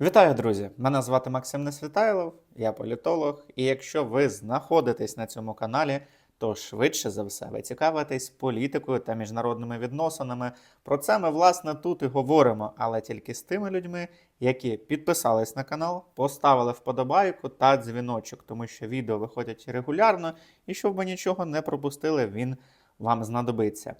Вітаю, друзі! Мене звати Максим Несвітайлов, я політолог. І якщо ви знаходитесь на цьому каналі, то швидше за все ви цікавитесь політикою та міжнародними відносинами. Про це ми власне тут і говоримо, але тільки з тими людьми, які підписались на канал, поставили вподобайку та дзвіночок, тому що відео виходять регулярно, і щоб ви нічого не пропустили, він вам знадобиться.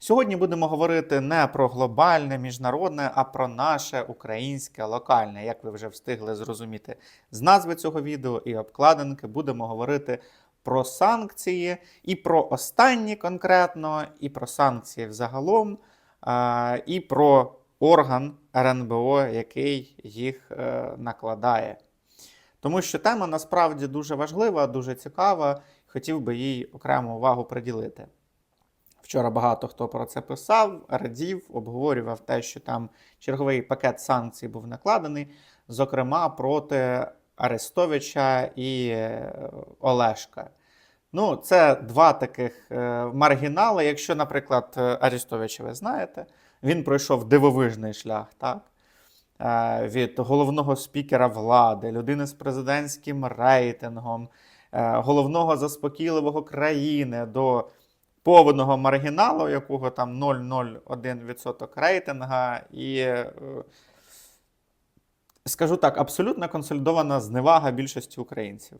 Сьогодні будемо говорити не про глобальне, міжнародне, а про наше українське локальне. Як ви вже встигли зрозуміти з назви цього відео і обкладинки, будемо говорити про санкції і про останні конкретно, і про санкції взагалом, і про орган РНБО, який їх е, накладає. Тому що тема насправді дуже важлива, дуже цікава. Хотів би їй окрему увагу приділити. Вчора багато хто про це писав, радів, обговорював те, що там черговий пакет санкцій був накладений, зокрема проти Арестовича і е, Олешка. Ну, це два таких е, маргінали. Якщо, наприклад, Арестовича ви знаєте, він пройшов дивовижний шлях, так? Е, від головного спікера влади, людини з президентським рейтингом, головного заспокійливого країни до повного маргіналу, якого там 0,01% рейтинга, і, е, скажу так, абсолютно консолідована зневага більшості українців.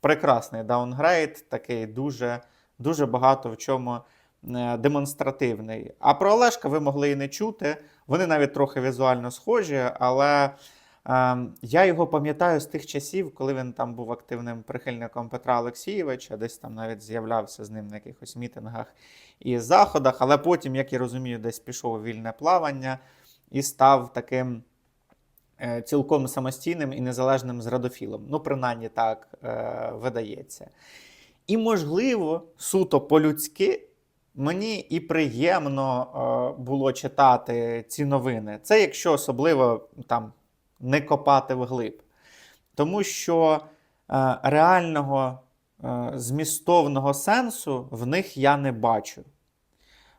Прекрасний даунгрейд, такий дуже, дуже багато в чому е, демонстративний. А про Олешка ви могли і не чути. Вони навіть трохи візуально схожі, але я його пам'ятаю з тих часів, коли він там був активним прихильником Петра Олексійовича, десь там навіть з'являвся з ним на якихось мітингах і заходах. Але потім, як я розумію, десь пішов у вільне плавання і став таким е, цілком самостійним і незалежним зрадофілом. Ну, принаймні так е, видається. І, можливо, суто по-людськи мені і приємно е, було читати ці новини. Це якщо особливо там не копати вглиб. Тому що е, реального е, змістовного сенсу в них я не бачу.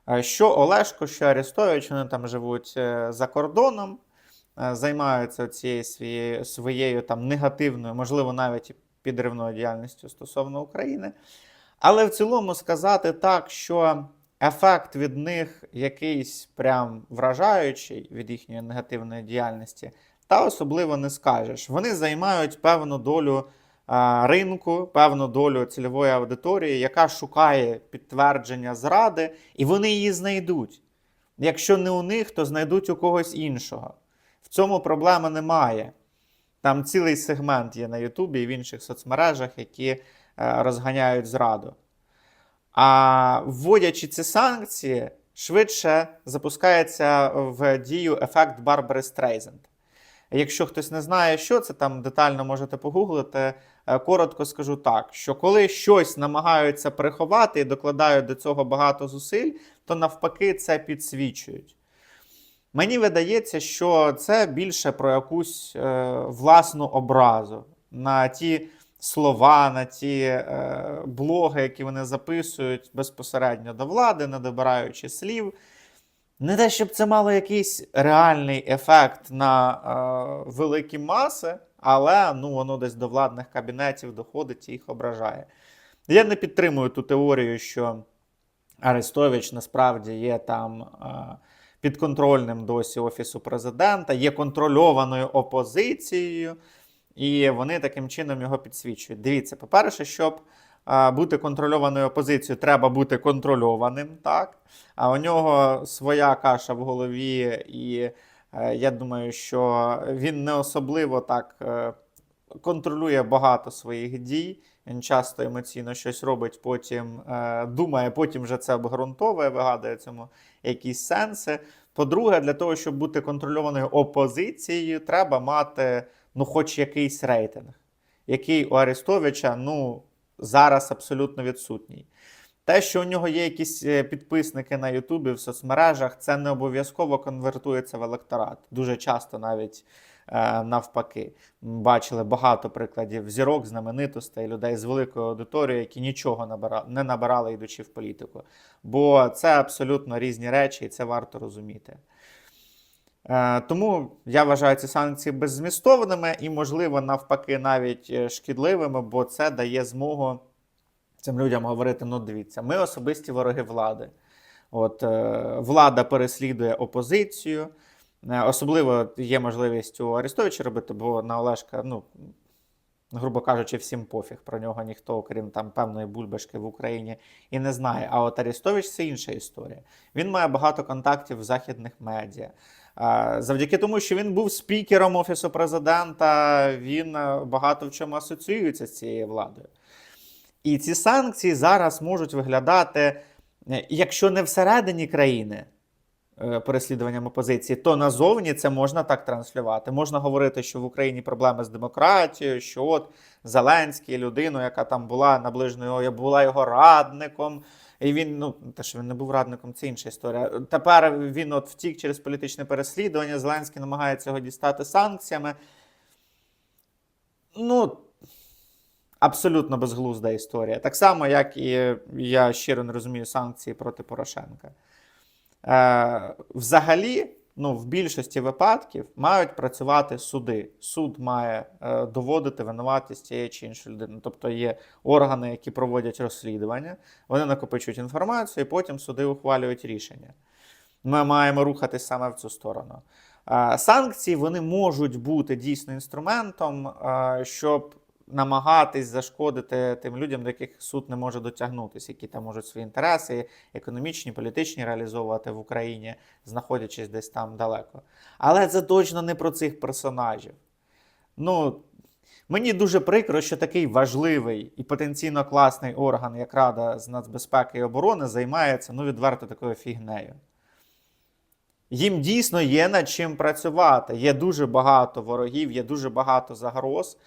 Е, Що Олешко, що Арестович, вони там живуть за кордоном, займаються цією своєю, своєю там негативною, можливо, навіть підривною діяльністю стосовно України. Але в цілому сказати так, що ефект від них якийсь прям вражаючий від їхньої негативної діяльності, та особливо не скажеш. Вони займають певну долю е, ринку, певну долю цільової аудиторії, яка шукає підтвердження зради, і вони її знайдуть. Якщо не у них, то знайдуть у когось іншого. В цьому проблеми немає. Там цілий сегмент є на Ютубі і в інших соцмережах, які е, розганяють зраду. А вводячи ці санкції, швидше запускається в дію ефект Барбари Стрейзенд. Якщо хтось не знає, що це, там детально можете погуглити. Е, Коротко скажу так: що коли щось намагаються приховати і докладають до цього багато зусиль, то навпаки це підсвічують. Мені видається, що це більше про якусь е, власну образу на ті слова, на ті е, блоги, які вони записують безпосередньо до влади, не добираючи слів. Не те, щоб це мало якийсь реальний ефект на е, великі маси, але ну, воно десь до владних кабінетів доходить і їх ображає. Я не підтримую ту теорію, що Арестович насправді є там е, підконтрольним досі Офісу президента, є контрольованою опозицією, і вони таким чином його підсвічують. Дивіться, по-перше, щоб бути контрольованою опозицією, треба бути контрольованим, так? А у нього своя каша в голові, і е, я думаю, що він не особливо так е, контролює багато своїх дій. Він часто емоційно щось робить, потім е, думає, потім вже це обґрунтовує, вигадує цьому якісь сенси. По-друге, для того, щоб бути контрольованою опозицією, треба мати ну, хоч якийсь рейтинг, який у Арестовича ну, зараз абсолютно відсутній. Те, що у нього є якісь е, підписники на Ютубі в соцмережах, це не обов'язково конвертується в електорат. Дуже часто навіть е, навпаки. Бачили багато прикладів зірок, знаменитостей, людей з великою аудиторією, які нічого набира- не набирали, йдучи в політику. Бо це абсолютно різні речі, і це варто розуміти. Е, Тому я вважаю ці санкції беззмістовними і, можливо, навпаки, навіть е, шкідливими, бо це дає змогу цим людям говорити: ну, дивіться, ми особисті вороги влади. От е, влада переслідує опозицію. Особливо є можливість у Арестовича робити, бо на Олешка, ну, грубо кажучи, всім пофіг. Про нього ніхто, окрім там певної бульбашки в Україні, і не знає. А от Арестович це інша історія. Він має багато контактів в західних медіа. Завдяки тому, що він був спікером Офісу президента, він е, багато в чому асоціюється з цією владою. І ці санкції зараз можуть виглядати, е, якщо не всередині країни е, переслідуванням опозиції, то назовні це можна так транслювати. Можна говорити, що в Україні проблеми з демократією, що от Зеленський, людину, яка там була наближеною, була його радником. І він, ну, те, що він не був радником, це інша історія. Тепер він от втік через політичне переслідування. Зеленський намагається його дістати санкціями. Ну, абсолютно безглузда історія. Так само, як і я щиро не розумію санкції проти Порошенка. Е, взагалі, ну, в більшості випадків мають працювати суди. Суд має е, доводити винуватість тієї чи іншої людини. Тобто є органи, які проводять розслідування, вони накопичують інформацію, і потім суди ухвалюють рішення. Ми маємо рухатись саме в цю сторону. Е, Санкції вони можуть бути дійсно інструментом, е, щоб намагатись зашкодити тим людям, до яких суд не може дотягнутися, які там можуть свої інтереси, економічні, політичні реалізовувати в Україні, знаходячись десь там далеко. Але це точно не про цих персонажів. Ну, мені дуже прикро, що такий важливий і потенційно класний орган, як Рада з нацбезпеки і оборони, займається ну, відверто такою фігнею. Їм дійсно є над чим працювати. Є дуже багато ворогів, є дуже багато загроз,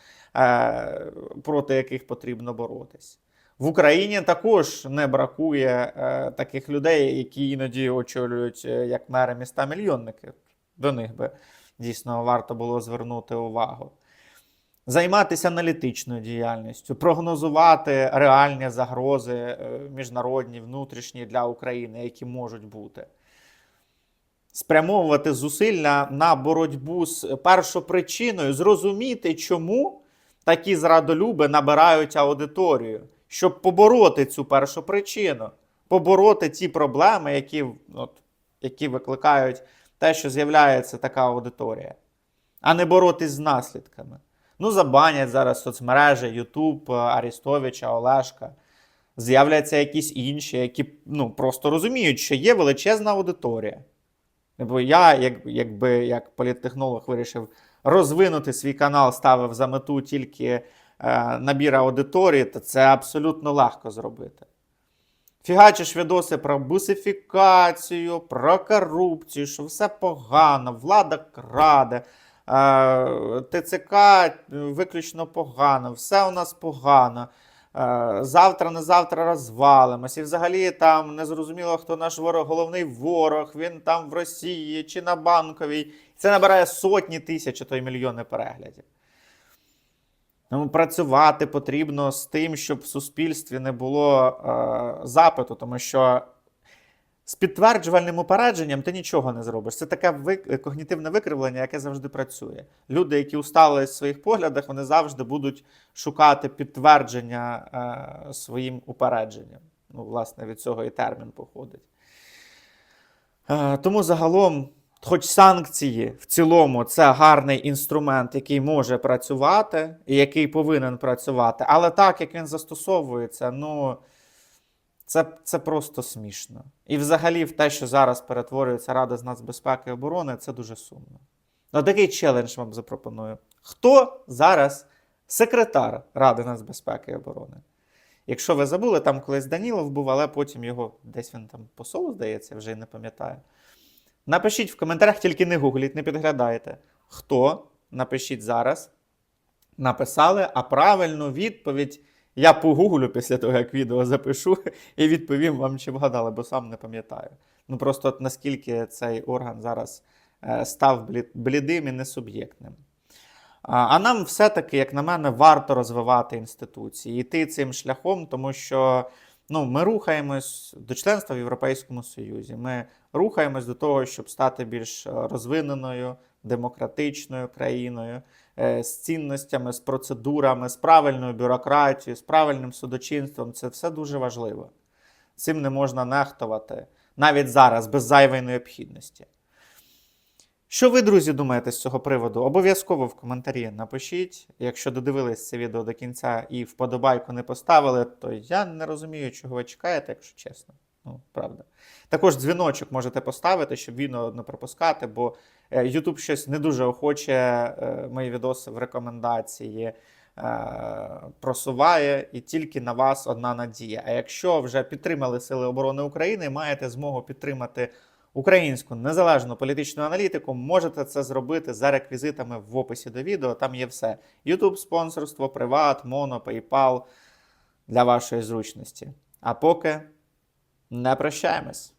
проти яких потрібно боротись. В Україні також не бракує е, таких людей, які іноді очолюють е, як мери міста мільйонники. До них би дійсно варто було звернути увагу. Займатися аналітичною діяльністю, прогнозувати реальні загрози е, міжнародні, внутрішні для України, які можуть бути спрямовувати зусилля на боротьбу з першопричиною, зрозуміти, чому такі зрадолюби набирають аудиторію, щоб побороти цю першопричину, побороти ті проблеми, які, от, які викликають те, що з'являється така аудиторія, а не боротись з наслідками. Ну, забанять зараз соцмережі, Ютуб, Арістовича, Олешка. З'являться якісь інші, які ну, просто розуміють, що є величезна аудиторія. Бо я, як, якби як політтехнолог, вирішив розвинути свій канал, ставив за мету тільки е, набір аудиторії, то це абсолютно легко зробити. Фігачиш відоси про бусифікацію, про корупцію, що все погано, влада краде, е, ТЦК виключно погано, все у нас погано. Е, Завтра не завтра розвалимось. І взагалі там не зрозуміло, хто наш ворог, головний ворог, він там в Росії чи на банковій. Це набирає сотні тисяч, а то й мільйони переглядів. Тому працювати потрібно з тим, щоб в суспільстві не було е, запиту, тому що з підтверджувальним упередженням ти нічого не зробиш. Це таке вик... когнітивне викривлення, яке завжди працює. Люди, які устали в своїх поглядах, вони завжди будуть шукати підтвердження е, своїм упередженням. Ну, власне, від цього і термін походить. Е, тому загалом, хоч санкції в цілому це гарний інструмент, який може працювати і який повинен працювати, але так як він застосовується, ну. Це, це просто смішно. І взагалі, в те, що зараз перетворюється Рада з нацбезпеки і оборони, це дуже сумно. Ну, такий челендж вам запропоную. Хто зараз секретар Ради нацбезпеки і оборони? Якщо ви забули, там колись Данілов був, але потім його десь він там посол, здається, вже й не пам'ятаю. Напишіть в коментарях, тільки не гугліть, не підглядайте. Хто? Напишіть зараз. Написали, а правильну відповідь. Я погуглю після того, як відео запишу, і відповім вам, чи вгадали, бо сам не пам'ятаю. Ну просто от наскільки цей орган зараз е, став блідим і несуб'єктним. А, нам все-таки, як на мене, варто розвивати інституції, йти цим шляхом, тому що Ну, ми рухаємось до членства в Європейському Союзі. Ми рухаємось до того, щоб стати більш е, розвиненою, демократичною країною, з цінностями, з процедурами, з правильною бюрократією, з правильним судочинством. Це все дуже важливо. Цим не можна нехтувати навіть зараз, без зайвої необхідності. Що ви, друзі, думаєте з цього приводу? Обов'язково в коментарі напишіть. Якщо додивились це відео до кінця і вподобайку не поставили, то я не розумію, чого ви чекаєте, якщо чесно. Ну, правда. Також дзвіночок можете поставити, щоб відео не пропускати, бо е, YouTube щось не дуже охоче е, мої відоси в рекомендації е, просуває, і тільки на вас одна надія. А якщо вже підтримали Сили оборони України, маєте змогу підтримати українську незалежну політичну аналітику, можете це зробити за реквізитами в описі до відео. Там є все: YouTube спонсорство, Приват, Моно, PayPal для вашої зручності. А поки не прощаємось.